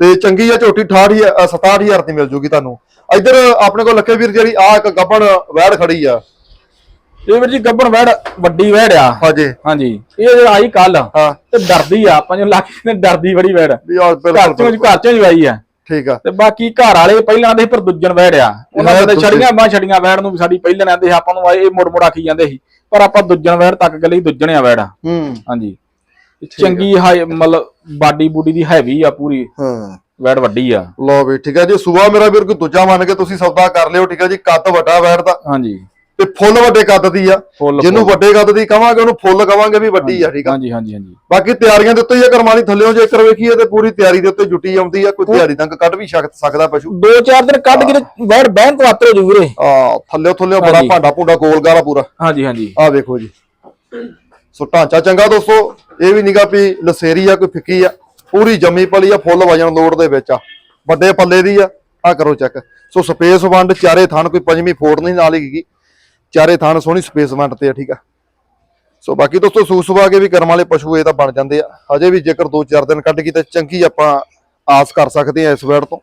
ਤੇ ਚੰਗੀ ਆ ਝੋਟੀ 68000 ਅ, 67000 ਦੀ ਮਿਲ ਜੂਗੀ ਤੁਹਾਨੂੰ। ਇੱਧਰ ਆਪਣੇ ਕੋਲ ਲੱਖੇ ਵੀਰ ਜਿਹੜੀ ਆ ਇੱਕ ਗੱਬੜ ਵੈੜ ਖੜੀ ਆ। ਇਹ ਵੀਰ ਜੀ ਗੱਬਣ ਵੜ ਵੱਡੀ ਵੜ ਆ। ਹਾਂਜੀ। ਹਾਂਜੀ। ਇਹ ਜਿਹੜਾ ਆਈ ਕੱਲ ਹਾਂ। ਤੇ ਡਰਦੀ ਆ ਪੰਜ ਲੱਖ ਨੇ ਡਰਦੀ ਬੜੀ ਵੜ। ਵੀ ਆ ਘਰ ਬਿਲਕੁਲ ਚੋਂ ਘਰ ਚੋਂ ਆਈ ਆ। ਠੀਕ ਆ। ਤੇ ਬਾਕੀ ਘਰ ਵਾਲੇ ਪਹਿਲਾਂ ਦੇ ਪਰ ਦੂਜਣ ਵੜਿਆ ਉਹਨਾਂ ਇਹ ਦੇ ਛੜੀਆਂ ਬਾਹ ਛੜੀਆਂ ਵੈੜ ਨੂੰ ਸਾਡੀ ਪਹਿਲਾਂ ਆਂਦੇ ਆਪਾਂ ਨੂੰ ਆਏ ਮੁੜ ਮੁੜ ਆਖੀ ਜਾਂਦੇ ਸੀ। ਪਰ ਆਪਾਂ ਦੂਜਣ ਵੈੜ ਤੱਕ ਗਲੀ ਦੂਜਣਿਆ ਵੈੜ ਹੂੰ। ਹਾਂਜੀ। ਚੰਗੀ ਹਾਈ ਮਤਲਬ ਬਾਡੀ ਬੂਡੀ ਦੀ ਹੈਵੀ ਆ ਪੂਰੀ। ਹਾਂ। ਵੈੜ ਵੱਡੀ ਆ। ਲਓ ਵੀ ਠੀਕ ਆ ਜੀ। ਸੂਆ ਮੇਰਾ ਵੀਰ ਕੋਈ ਦੂਜਾ ਮੰਨ ਕੇ ਤੁਸੀਂ ਸੌਦਾ ਕਰ ਲਿਓ ਠੀਕ ਆ ਜੀ। ਕੱਦ ਵੱਡਾ ਵੈੜ ਦਾ ਹਾਂਜੀ। ਤੇ ਫੁੱਲ ਵੱਡੇ ਕੱਦ ਦੀ ਆ। ਫੁੱਲ ਜਿਹਨੂੰ ਵੱਡੇ ਕੱਦ ਦੀ ਕਵਾਂਗੇ ਉਹਨੂੰ ਫੁੱਲ ਕਵਾਂਗੇ ਵੀ ਵੱਡੀ ਆ ਠੀਕ ਆ। ਹਾਂਜੀ ਹਾਂਜੀ ਹਾਂਜੀ। ਬਾਕੀ ਤਿਆਰੀਆਂ ਦੇ ਉੱਤੇ ਹੀ ਆ ਕਰਮਾਲੀ ਥੱਲਿਓ ਜੇਕਰ ਵੇਖੀਏ ਤੇ ਪੂਰੀ ਤਿਆਰੀ ਦੇ ਉੱਤੇ ਜੁਟੀ ਆਉਂਦੀ ਆ ਕੋਈ ਤਿਆਰੀ ਤੱਕ ਕੱਢ ਵੀ ਸ਼ਕ- ਸਕਦਾ ਪਸ਼ੂ। ਦੋ ਚਾਰ ਦਿਨ ਕੱਢ ਕੇ ਤੇ ਬਹਿਣ ਤੋਂ ਆਤਰ ਜੂ ਵੀਰੇ। ਆ ਥੱਲਿਓ ਥੱਲਿਓ ਬੜਾ ਹਾਂਜੀ। ਭਾਂਡਾ ਭੁੰਡਾ ਗੋਲ ਗਾਲਾ ਪੂਰਾ। ਹਾਂਜੀ ਹਾਂਜੀ। ਆ ਵੇਖੋ ਜੀ। ਸੋ ਢਾਂਚਾ ਚੰਗਾ ਦੋਸਤੋ ਇਹ ਵੀ ਨਿਗਾ ਵੀ ਲਸੇਰੀ ਆ ਕੋਈ ਫਿੱਕੀ ਆ। ਪੂਰੀ ਜੰਮੀ ਪਲੀ ਆ ਫੁੱਲ ਵਜਨ ਲੋੜ ਦੇ ਵਿੱਚ ਆ। ਵੱਡੇ ਪੱਲੇ ਦੀ ਆ ਆ ਕਰੋ ਚੈੱਕ। ਸੋ ਸਪੇਸ ਵੰਡ ਚਾਰੇ ਥਣ ਕੋਈ ਪੰਜਵੀਂ ਫੋੜ ਨਹੀਂ ਨਾਲ ਹੀ ਗਈ। ਚਾਰੇ ਥਣ ਸੋਹਣੀ ਸਪੇਸ ਵੰਡ ਤੇ ਆ, ਠੀਕ ਆ। ਸੋ ਬਾਕੀ ਦੋਸਤੋ ਸੂਸਵਾ ਕੇ ਵੀ ਕਰਮ ਵਾਲੇ ਪਸ਼ੂ ਇਹ ਤਾਂ ਬਣ ਜਾਂਦੇ ਆ। ਹਜੇ ਵੀ ਜੇਕਰ 2-4 ਦਿਨ ਕੱਢ ਗਈ ਤਾਂ ਚੰਗੀ ਆਪਾਂ ਆਸ ਕਰ ਸਕਦੇ ਆ ਇਸ ਵੇੜ ਤੋਂ।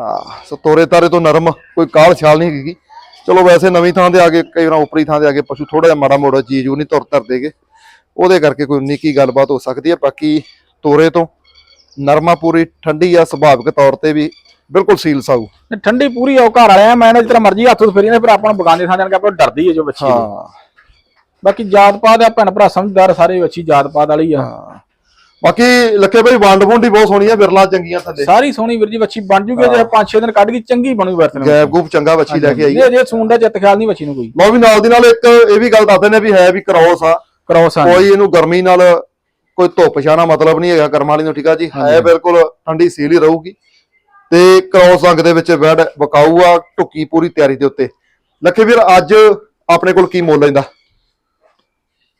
ਆ ਸੋ ਤੋਰੇ ਤਾਰੇ ਤੋਂ ਨਰਮ ਕੋਈ ਕਾਲ ਛਾਲ ਨਹੀਂ ਹੈਗੀ। ਚਲੋ, ਵੈਸੇ ਨਵੀਂ ਥਾਂ ਤੇ ਆ ਕੇ, ਕਈ ਵਾਰ ਉਪਰੀ ਥਾਂ ਤੇ ਆ ਕੇ ਪਸ਼ੂ ਥੋੜਾ ਜਿਹਾ ਮਾੜਾ ਮੋੜਾ ਚੀਜ਼ ਉਹ ਨਹੀਂ ਤੁਰ ਧਰ ਦੇਗੇ ਉਹਦੇ ਕਰਕੇ ਕੋਈ ਨਿੱਕੀ ਗੱਲਬਾਤ ਹੋ ਸਕਦੀ ਹੈ ਬਾਕੀ ਤੋਰੇ ਤੋਂ ਨਰਮਾ ਪੂਰੀ ਠੰਡੀ ਆ, ਸੁਭਾਵਿਕ ਤੌਰ ਤੇ ਵੀ ਬਿਲਕੁਲ ਸੀਲ ਸਾਊ। ਠੰਡੀ ਪੂਰੀ ਆ ਉਹ ਘਰ ਵਾਲਿਆ ਮੈਂ ਨਾ ਜਿੱਦਾਂ ਮਰਜ਼ੀ ਹੱਥ ਫੇਰੀ ਨੇ ਫਿਰ ਆਪਾਂ ਨੂੰ ਬਗਾਨੇ ਥਾਂ ਜਾਣ ਕੇ ਆਪਾਂ ਡਰਦੀ ਹੈ ਜੋ ਬੱਚੀ ਹਾਂ। ਬਾਕੀ ਜਾਤ ਪਾਤ ਆ ਭੈਣ ਭਰਾ ਸਮਝਦਾਰ ਸਾਰੇ ਬੱਚੀ ਜਾਤ ਪਾਤ ਵਾਲੀ ਆ। ਬਾਕੀ ਲੱਖੇ ਭਾਈ ਵੰਡ ਵੁੰਡੀ ਬਹੁਤ ਸੋਹਣੀ ਆ ਵਿਰਲਾ ਚੰਗੀਆਂ ਥੱਲੇ। ਸਾਰੀ ਸੋਹਣੀ ਵੀਰ ਜੀ ਬੱਚੀ ਬਣ ਜੂਗੀ ਜੇ 5-6 ਦਿਨ ਕੱਢ ਗਈ ਚੰਗੀ ਬਣੂ ਵਰਤਨ ਨੂੰ ਗੈਪ ਗੂਪ ਚੰਗਾ ਬੱਚੀ ਲੈ ਕੇ ਆਈ ਜੇ ਜੇ ਸੂਣ ਦਾ ਚਿੱਤ ਖਿਆਲ ਨਹੀਂ ਬੱਚੀ ਨੂੰ ਕੋਈ। ਲਓ ਵੀ ਨਾਲ ਦੀ ਨਾਲ ਇੱਕ ਇਹ ਵੀ ਗੱਲ ਦੱਸਦੇ ਨੇ ਵੀ ਹੈ ਵੀ ਕ੍ਰੋਸ ਆ। ਕ੍ਰੋਸ ਆ। ਕੋਈ ਇਹਨੂੰ ਗਰਮੀ ਨਾਲ ਕੋਈ ਧੁੱਪ ਛਾਣਾ ਮਤਲਬ ਨਹੀਂ ਹੈਗਾ ਕਰਮ ਵਾਲੀ ਨੂੰ ਠੀਕ ਆ ਜੀ? ਹੈ ਬਿਲਕੁਲ ਠੰਡੀ ਸੀਲ ਹੀ ਰਹੂਗੀ। ਤੇ ਕ੍ਰੋਸ ਅੰਗ ਦੇ ਵਿੱਚ ਬੈਡ ਵਕਾਊ ਆ ਢੁੱਕੀ ਪੂਰੀ ਤਿਆਰੀ ਦੇ ਉੱਤੇ। ਲੱਖੇ ਵੀਰ ਅੱਜ ਆਪਣੇ ਕੋਲ ਕੀ ਮੁੱਲ ਲੈਂਦਾ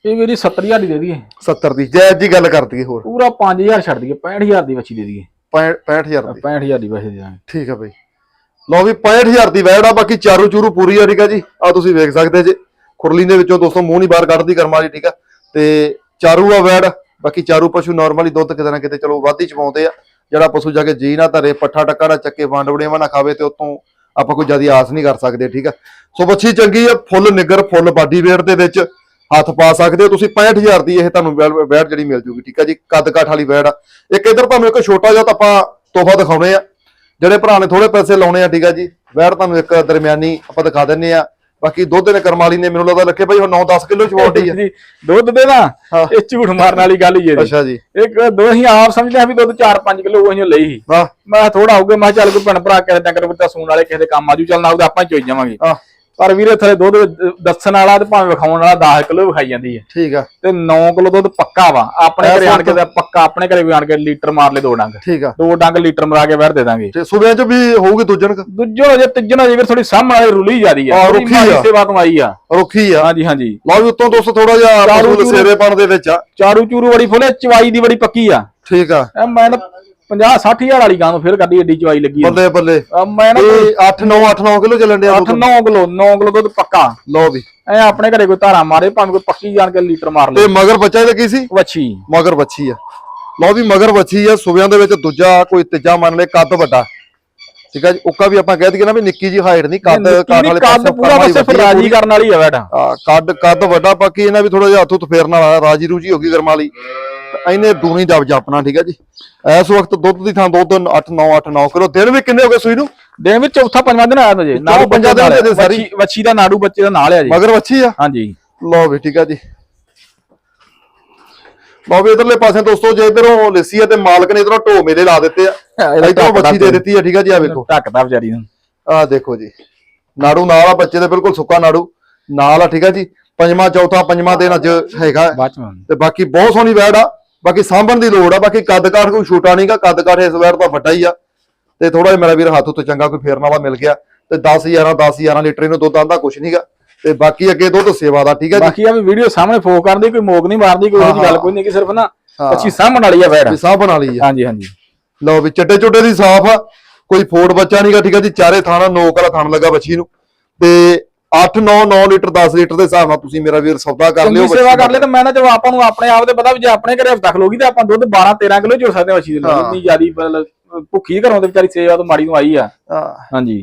ਇਹ ਵੀਰ ਜੀ 70000 ਦੀ ਦੇ ਦਈਏ। 70 ਦੀ। ਜੈ ਜੀ ਗੱਲ ਕਰ ਦਈਏ ਹੋਰ। ਪੂਰਾ 5000 ਛੱਡ ਦਈਏ 65000 ਦੀ ਬੱਚੀ ਦੇ ਦਈਏ। 65000 ਦੀ। 65000 ਦੀ ਬੱਚੀ ਦੇ ਦਾਂਗੇ। ਠੀਕ ਆ ਬਈ। ਲਓ ਵੀ 65000 ਦੀ ਵੈੜ ਆ ਬਾਕੀ ਚਾਰੂ ਚੂਰੂ ਪੂਰੀ ਆ ਠੀਕ ਆ ਜੀ। ਆ ਤੁਸੀਂ ਵੇਖ ਸਕਦੇ ਜੇ। ਖੁਰਲੀ ਦੇ ਵਿੱਚੋਂ ਦੋਸਤੋ ਮੂੰਹ ਨਹੀਂ ਬਾਹਰ ਕੱਢਦੀ ਕਰਮ ਵਾਲੀ ਠੀਕ ਆ। ਤੇ ਚਾਰੂ ਆ ਵੈੜ ਬਾਕੀ ਚਾਰੂ ਪਸ਼ੂ ਨਾਰਮਲੀ ਦੁੱਧ ਕਿਤੇ ਨਾ ਕਿਤੇ ਚਲੋ ਵੱਧ ਹੀ ਚਵਾਉਂਦੇ ਆ। ਜਿਹੜਾ ਪਸ਼ੂ ਜਾ ਕੇ ਜੀ ਨਾ ਧਰੇ, ਪੱਠਾ ਟੱਕਾ ਨਾ ਚੱਕੇ ਵੰਡ ਵੜੇਵਾ ਨਾ ਖਾਵੇ ਤੇ ਉਤੋਂ ਆਪਾਂ ਕੋਈ ਜ਼ਿਆਦਾ ਆਸ ਨਹੀਂ ਕਰ ਸਕਦੇ, ਠੀਕ ਆ? ਸੋ ਬੱਚੀ ਚੰਗੀ ਆ, ਫੁੱਲ ਨਿਗਰ, ਫੁੱਲ ਬਾਡੀ ਵੇਟ ਦੇ ਵਿੱਚ ਹੱਥ ਪਾ ਸਕਦੇ ਹੋ, ਤੁਸੀਂ 65000 ਦੀ ਇਹ ਤੁਹਾਨੂੰ ਵੈੜ ਜਿਹੜੀ ਮਿਲ ਜੂਗੀ, ਠੀਕ ਆ ਜੀ? ਕੱਦ ਕਾਠ ਵਾਲੀ ਬੈਡ ਆ। ਇੱਕ ਇਧਰ ਤੁਹਾਨੂੰ ਇੱਕ ਛੋਟਾ ਜਿਹਾ ਤਾਂ ਆਪਾਂ ਤੋਹਫਾ ਦਿਖਾਉਣੇ ਆ। ਜਿਹੜੇ ਭਰਾ ਨੇ ਥੋੜੇ ਪੈਸੇ ਲਾਉਣੇ ਆ, ਠੀਕ ਆ ਜੀ? ਬੈਡ ਤੁਹਾਨੂੰ ਇੱਕ ਦਰਮਿਆਨੀ ਆਪਾਂ ਦਿਖਾ ਦਿੰਨੇ ਆ। ਬਾਕੀ ਦੁੱਧ ਨੇ ਕਰਮਾਲੀ ਨੇ ਮੈਨੂੰ ਲੱਗਦਾ ਲੱਖੇ ਭਾਈ ਹੁਣ 9-10 ਕਿਲੋ ਚਵਾਉਣੀ ਆ। ਜੀ ਦੁੱਧ ਦੇ ਨਾ ਹਾਂ। ਇਹ ਝੂਠ ਮਾਰਨ ਵਾਲੀ ਗੱਲ ਹੀ ਹੈ ਜੀ। ਅੱਛਾ ਜੀ। ਇੱਕ ਦੋ ਅਸੀਂ ਆਪ ਸਮਝਦੇ ਆ ਵੀ ਦੁੱਧ 4-5 ਕਿਲੋ ਉਹ ਲਈ ਸੀ। ਵਾਹ ਮੈਂ ਥੋੜਾ ਹੋਊਗਾ ਮੈਂ ਚੱਲ ਕੋਈ ਭੈਣ ਭਰਾ ਕਿਸੇ ਡੰਗਰ ਬੱਚਾ ਸੂਣ ਵਾਲੇ ਕਿਸੇ ਦੇ ਕੰਮ ਆਜੂ ਚੱਲ ਨਾ ਉਹਦੇ ਆਪਾਂ ਹੀ ਚੋਈ ਜਾਵਾਂਗੇ। ਪਰ ਵੀਰੇ ਥਲੇ ਦੁੱਧ ਦੱਸਣ ਵਾਲਾ ਤੇ ਭਾਵੇਂ ਵਿਖਾਉਣ ਵਾਲਾ 10 ਕਿਲੋ ਵਿਖਾਈ ਜਾਂਦੀ ਹੈ। ਠੀਕ ਆ। ਤੇ 9 ਕਿਲੋ ਦੁੱਧ ਪੱਕਾ ਵਾ। ਆਪਣੇ ਘਰੇ ਆਣ ਕੇ ਤਾਂ ਪੱਕਾ ਆਪਣੇ ਘਰੇ ਵੀ ਆਣ ਕੇ ਲੀਟਰ ਮਾਰ ਲੈ ਦੋ ਡੰਗ। ਠੀਕ ਆ। ਦੋ ਡੰਗ ਲੀਟਰ ਮਰਾ ਕੇ ਵਹਿਰ ਦੇ ਦਾਂਗੇ। ਤੇ ਸੁਬਿਆਂ ਚ ਵੀ ਹੋਊਗੀ ਦੂਜਣ ਕ? ਦੂਜੋ ਜੇ ਤੀਜੋ ਜੇ ਥੋੜੀ ਸਾਹਮਣੇ ਵਾਲੀ ਰੁਲੀ ਜਾਂਦੀ ਹੈ ਰੁੱਖੀ ਆ। ਸੇਵਾ ਤੋਂ ਆਈ ਆ। ਰੁੱਖੀ ਆ। ਹਾਂਜੀ ਹਾਂਜੀ। ਲਓ ਵੀ ਉੱਤੋਂ ਦੋਸਤੋ ਥੋੜਾ ਜਿਹਾ ਚਾਰੂ ਪਸ਼ੂ ਚੂਰੂ। ਲਸੇਰੇਪਣ ਦੇ ਵਿੱਚ ਆ। ਚਾਰੂ ਚੂਰੂ ਬੜੀ ਫੁੱਲੇ ਚਵਾਈ ਦੀ ਬੜੀ ਪੱਕੀ ਆ। ਠੀਕ ਆ। ਮੈਂ ਤਾਂ 50 60000 ਵਾਲੀ ਗਾਂ ਨੂੰ ਫਿਰ ਕੱਢੀ ਏਡੀ ਚਵਾਈ ਲੱਗੀ ਆ ਬੱਲੇ। ਬੱਲੇ ਮੈਂ ਨਾ ਇਹ 8 9 8 9 ਕਿਲੋ ਚੱਲਣ ਡਿਆ 8 9 ਕਿਲੋ 9 ਕਿਲੋ ਦੁੱਧ ਪੱਕਾ। ਲਓ ਵੀ। ਐ ਆਪਣੇ ਘਰੇ ਕੋਈ ਧਾਰਾ ਮਾਰੇ ਭਾਵੇਂ ਕੋਈ ਪੱਕੀ ਜਾਣ ਕੇ ਲੀਟਰ ਮਾਰ ਲੈ ਤੇ ਮਗਰ ਬੱਚਾ ਇਹਦਾ ਕੀ ਸੀ? ਵੱਛੀ। ਮਗਰ ਬੱਚੀ ਆ। ਲਓ ਵੀ ਮਗਰ ਬੱਚੀ ਆ ਸੁਬਿਆਂ ਦੇ ਵਿੱਚ ਦੂਜਾ ਕੋਈ ਤੀਜਾ ਮੰਨ ਲੈ ਕੱਦ ਵੱਡਾ। ਠੀਕ ਆ ਜੀ ਉੱਕਾ ਵੀ ਆਪਾਂ ਕਹਿ ਦਈਏ ਨਾ ਵੀ ਨਿੱਕੀ ਜੀ ਹਾਈਟ ਨਹੀਂ ਕੱਦ ਕਾਠ ਵਾਲੇ ਕੱਦ ਪਾਸੇ ਪੂਰਾ ਬਸੇ ਫਿਰ ਰਾਜੀ ਕਰਨ ਵਾਲੀ ਆ ਬੈਠਾ। ਆ ਕੱਦ ਕੱਦ ਵੱਡਾ ਬਾਕੀ ਇਹਨਾਂ ਵੀ ਥੋੜਾ ਜਿਹਾ ਹੱਥੋਂ ਫੇਰਨ ਵਾਲਾ ਰਾਜੀ ਰੂਜੀ ਹੋ ਗਈ ਗਰਮਾਲੀ ਇਹਨੇ ਦੂਣੀ ਜਬ ਜਾਪਣਾ ਠੀਕ ਆ ਜੀ। ਇਸ ਵਕਤ ਦੁੱਧ ਦੀ ਥਾਂ ਦੁੱਧ 8 9 8 9 ਕਿਲੋ। ਦਿਨ ਵੀ ਕਿੰਨੇ ਹੋ ਗਏ ਸੂਈ ਨੂੰ? ਦਿਨ ਵਿੱਚ ਚੌਥਾ ਪੰਜਵਾਂ ਦਿਨ ਆਇਆ ਤੁਝੇ ਨਾੜੂ ਪੰਜਾਂ ਦਿਨ ਦਾ ਸਾਰੀ। ਵੱਛੀ ਦਾ ਨਾੜੂ ਬੱਚੇ ਦਾ ਨਾਲ ਆ ਜੀ। ਮਗਰ ਵੱਛੀ ਆ? ਹਾਂਜੀ। ਲਓ ਵੀ ਠੀਕ ਆ ਜੀ। ਲਓ ਵੀ ਇਧਰਲੇ ਪਾਸੇ ਦੋਸਤੋ ਜੇ ਇਧਰੋਂ ਲੱਸੀ ਆ ਤੇ ਮਾਲਕ ਨੇ ਇਧਰੋਂ ਢੋ ਮੇਲੇ ਲਾ ਦਿੱਤੇ ਆ। ਇਧਰੋਂ ਵੱਛੀ ਦੇ ਦਿੱਤੀ ਆ ਠੀਕ ਆ ਜੀ ਆ ਵੇਖੋ। ਢੱਕਦਾ ਵਿਚਾਰੀ ਨੂੰ। ਆ ਦੇਖੋ ਜੀ। ਨਾੜੂ ਨਾਲ ਆ ਬੱਚੇ ਦੇ ਬਿਲਕੁਲ ਸੁੱਕਾ ਨਾੜੂ। ਨਾਲ ਆ ਠੀਕ ਆ ਜੀ। ਪੰਜਵਾਂ ਚੌਥਾ ਪੰਜਵਾਂ ਦਿਨ ਅੱਜ ਹੈਗਾ। ਤੇ ਬਾਕੀ ਬਹੁਤ ਸੋਹਣੀ ਵੈੜ ਆ। ਬਾਕੀ ਸਾਂਭਣ ਦੀ ਲੋੜ ਆ ਬਾਕੀ ਕੱਦ ਕਾਠ ਕੋਈ ਛੋਟਾ ਨਹੀਂਗਾ ਕੱਦ ਕਾਠ ਇਸ ਵੈੜ ਦਾ ਵੱਡਾ ਹੀ ਆ। ਤੇ ਥੋੜਾ ਜਿਹਾ ਮੇਰਾ ਵੀਰ ਹੱਥ ਉੱਤੇ ਚੰਗਾ ਕੋਈ ਫੇਰਨ ਵਾਲਾ ਮਿਲ ਗਿਆ। ਤੇ 10 11 10 11 ਲੀਟਰ ਇਹਨੂੰ ਦੁੱਧ ਆਂਦਾ ਕੁਛ ਨਹੀਂਗਾ ਤੇ ਬਾਕੀ ਅੱਗੇ ਦੁੱਧ ਸੇਵਾ ਦਾ ਠੀਕ ਆ ਜੀ? ਬਾਕੀ ਆ ਵੀ ਵੀਡੀਓ ਸਾਹਮਣੇ ਫੋਕ ਕਰਦੀ ਕੋਈ ਮੋਕ ਨਹੀਂ ਮਾਰਦੀ ਕੋਈ ਜਿਹੀ ਗੱਲ ਕੋਈ ਨਹੀਂ ਕਿ ਸਿਰਫ ਨਾ ਹਾਂ। ਅੱਛੀ ਸਾਹਮਣ ਵਾਲੀ ਆ ਵੈੜ। ਸਾਂਭਣ ਵਾਲੀ ਆ। ਹਾਂਜੀ ਹਾਂਜੀ। ਲਓ ਵੀ ਚੱਟੇ ਚੁੱਟੇ ਦੀ ਸਾਫ਼ ਆ ਕੋਈ ਫੋੜ ਬੱਚਾ ਨਹੀਂਗਾ ਠੀਕ ਆ ਜੀ? ਚਾਰੇ ਥਾਣਾ ਨੋਕ ਵਾਲਾ ਥਣ ਲੱਗਾ ਬੱਚੀ ਨੂੰ। ਤੇ 8 9 9 ਲੀਟਰ 10 ਲੀਟਰ ਦੇ ਹਿਸਾਬ ਨਾਲ ਤੁਸੀਂ ਮੇਰਾ ਵੀਰ ਸੌਦਾ ਕਰ ਲਿਓ ਸੇਵਾ ਕਰ ਲੈ ਤਾਂ ਮੈਂ ਨਾ ਚਲੋ ਆਪਾਂ ਨੂੰ ਆਪਣੇ ਆਪ ਦੇ ਪਤਾ ਵੀ ਜੇ ਆਪਣੇ ਘਰੇ ਹਫਤਾ ਖਲੋਗੀ ਤੇ ਆਪਾਂ ਦੁੱਧ 12 13 ਕਿਲੋ ਚੋ ਸਕਦੇ ਹਾਂ ਮੱਛੀ ਦੇ। ਇੰਨੀ ਜ਼ਿਆਦੀ ਭੁੱਖੀ ਘਰੋਂ ਤੇ ਵਿਚਾਰੀ ਸੇਵਾ ਤੋਂ ਮਾੜੀ ਨੂੰ ਆਈ ਆ। ਹਾਂਜੀ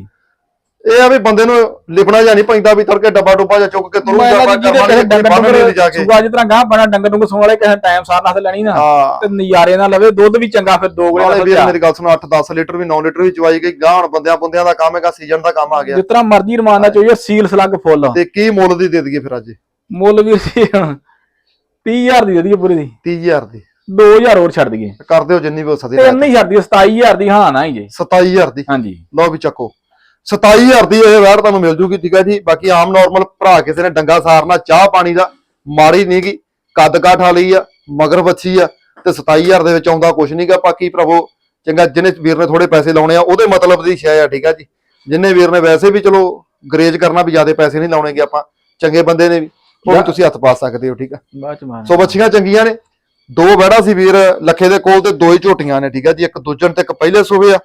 ਇਹ ਆ ਵੀ ਬੰਦੇ ਨੂੰ ਲਿਪਣਾ ਜਾਂ ਨਹੀਂ ਪੈਂਦਾ ਵੀ ਤੜਕੇ ਡੱਬਾ ਡੁੱਬਾ ਜਾਂ ਚੁੱਕ ਕੇ ਤੁਰੂ ਮੈਂ ਜਾ ਨਾ ਜਿਹਦੇ ਕਿਸੇ ਡੰਗਰ ਡੰਗਰ ਜਾ ਕੇ ਸੂਆ ਜਿਸ ਤਰ੍ਹਾਂ ਗਾਂ ਬਣਾ ਡੰਗਰ ਡੰਗਰ ਸੂਣ ਵਾਲੇ ਕਿਸੇ ਟਾਈਮ ਸਾਰ ਨਾਲ ਲੈਣੀ ਨਾ ਹਾਂ। ਤੇ ਨਜ਼ਾਰੇ ਨਾਲ ਲਵੇ ਦੁੱਧ ਵੀ ਚੰਗਾ ਫਿਰ ਦੋ ਨਾਲੇ ਗਲੇ ਵੀਰ ਦਾ ਮੇਰੀ ਗੱਲ ਸੁਣੋ 8 10 ਲੀਟਰ ਵੀ 9 ਲੀਟਰ ਵੀ ਚਵਾਈ ਗਈ ਗਾਂ ਹੁਣ ਬੰਦਿਆਂ ਬੰਦਿਆਂ ਦਾ ਕੰਮ ਹੈਗਾ ਸੀਜ਼ਨ ਦਾ ਕੰਮ ਆ ਗਿਆ। ਜਿਸ ਤਰ੍ਹਾਂ ਮਰਜ਼ੀ ਰਮਾਨ ਦਾ ਚਾਹੀਏ ਸੀਲ ਸਲੱਗ ਫੁੱਲ ਤੇ ਕੀ ਮੁੱਲ ਦੀ ਦੇ ਦਈਏ ਫਿਰ ਅੱਜ? ਮੁੱਲ ਵੀ ਸੀ 30000 ਦੀ ਦੇ ਦਈਏ ਪੂਰੀ ਦੀ। 30000 ਦੀ। 2000 ਹੋਰ ਛੱਡ ਦਈਏ। ਕਰ ਦਿਓ ਜਿੰਨੀ ਵੀ ਹੋ ਸਕਦੀ ਤੇ ਨਹੀਂ ਛੱਡ ਦਈਏ 27000 ਦੀ ਹਾਂ ਨਾ ਹੀ ਜੇ 27000 ਦੀ। ਹਾਂਜੀ। ਲਓ ਵੀ ਚੱਕੋ। 27000 ਦੀ ਇਹ ਵੈੜ ਤੁਹਾਨੂੰ ਮਿਲ ਜੂਗੀ ਠੀਕ ਹੈ ਜੀ। ਬਾਕੀ ਆਮ ਨਾਰਮਲ ਭਰਾ ਕਿਸੇ ਨੇ ਡੰਗਾ ਸਾਰਨਾ ਚਾਹ ਪਾਣੀ ਦਾ ਮਾੜੀ ਨਹੀਂਗੀ ਕੱਦ ਕਾਠ ਵਾਲੀ ਆ ਮਗਰ ਬੱਚੀ ਆ ਤੇ 27000 ਦੇ ਵਿੱਚ ਆਉਂਦਾ ਕੁਝ ਨਹੀਂਗਾ ਬਾਕੀ ਭਰਾਵੋ ਚੰਗਾ ਜਿਹਨੇ ਵੀਰ ਨੇ ਥੋੜੇ ਪੈਸੇ ਲਾਉਣੇ ਆ ਉਹਦੇ ਮਤਲਬ ਦੀ ਸ਼ੈ ਆ ਠੀਕ ਆ ਜੀ। ਜਿੰਨੇ ਵੀਰ ਨੇ ਵੈਸੇ ਵੀ ਚਲੋ ਗਰੇਜ ਕਰਨਾ ਵੀ ਜ਼ਿਆਦਾ ਪੈਸੇ ਨਹੀਂ ਲਾਉਣੇਗੇ ਆਪਾਂ ਚੰਗੇ ਬੰਦੇ ਨੇ ਵੀ ਉਹ ਵੀ ਤੁਸੀਂ ਹੱਥ ਪਾ ਸਕਦੇ ਹੋ ਠੀਕ ਆ ਸੋ ਬੱਚੀਆਂ ਚੰਗੀਆਂ ਨੇ। ਦੋ ਵੜਾ ਸੀ ਵੀਰ ਲੱਖੇ ਦੇ ਕੋਲ ਤੇ ਦੋ ਹੀ ਝੋਟੀਆਂ ਨੇ ਠੀਕ ਆ ਜੀ। ਇੱਕ ਦੂਜਣ ਤੇ ਇੱਕ ਪਹਿਲੇ ਸੂਬੇ ਆ।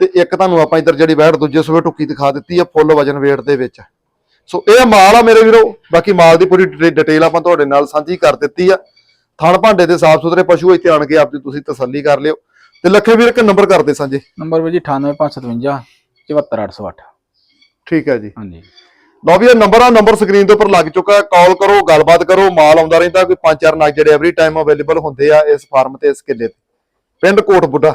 ਤੇ ਇੱਕ ਤੁਹਾਨੂੰ ਆਪਾਂ ਇੱਧਰ ਜਿਹੜੀ ਵੈੜ ਦੂਜੇ ਸੂਬੇ ਟੁੱਕੀ ਦਿਖਾ ਦਿੱਤੀ ਆ ਫੁੱਲ ਵਜਨ weight ਦੇ ਵਿੱਚ। ਸੋ ਇਹ ਮਾਲ ਆ ਮੇਰੇ ਵੀਰੋ ਬਾਕੀ ਮਾਲ ਦੀ ਪੂਰੀ ਡਿਟੇਲ ਆਪਾਂ ਤੁਹਾਡੇ ਨਾਲ ਸਾਂਝੀ ਕਰ ਦਿੱਤੀ ਆ। ਥਣ ਭਾਂਡੇ ਦੇ ਸਾਫ਼ ਸੁਥਰੇ ਪਸ਼ੂ ਇੱਥੇ ਆਣ ਕੇ ਆਪਦੀ ਤੁਸੀਂ ਤਸੱਲੀ ਕਰ ਲਿਓ। ਤੇ ਲੱਖੇ ਵੀਰ ਇੱਕ ਨੰਬਰ ਕਰਦੇ ਸਾਂਝੇ। ਨੰਬਰ ਵੀਰ ਜੀ 98557 74808 ਠੀਕ ਹੈ ਜੀ। ਹਾਂਜੀ। ਲਓ ਵੀ ਇਹ ਨੰਬਰ ਆ ਨੰਬਰ ਸਕਰੀਨ ਦੇ ਉੱਪਰ ਲੱਗ ਚੁੱਕਾ ਕਾਲ ਕਰੋ ਗੱਲਬਾਤ ਕਰੋ ਮਾਲ ਆਉਂਦਾ ਰਹਿੰਦਾ ਕੋਈ ਪੰਜ ਚਾਰ ਨਗ ਜਿਹੜੇ ਐਵਰੀ ਟਾਈਮ ਅਵੇਲੇਬਲ ਹੁੰਦੇ ਆ ਇਸ ਫਾਰਮ ਤੇ ਇਸ ਕਿੱਲੇ ਤੇ। ਪਿੰਡ ਕੋਟ ਬੁੱਢਾ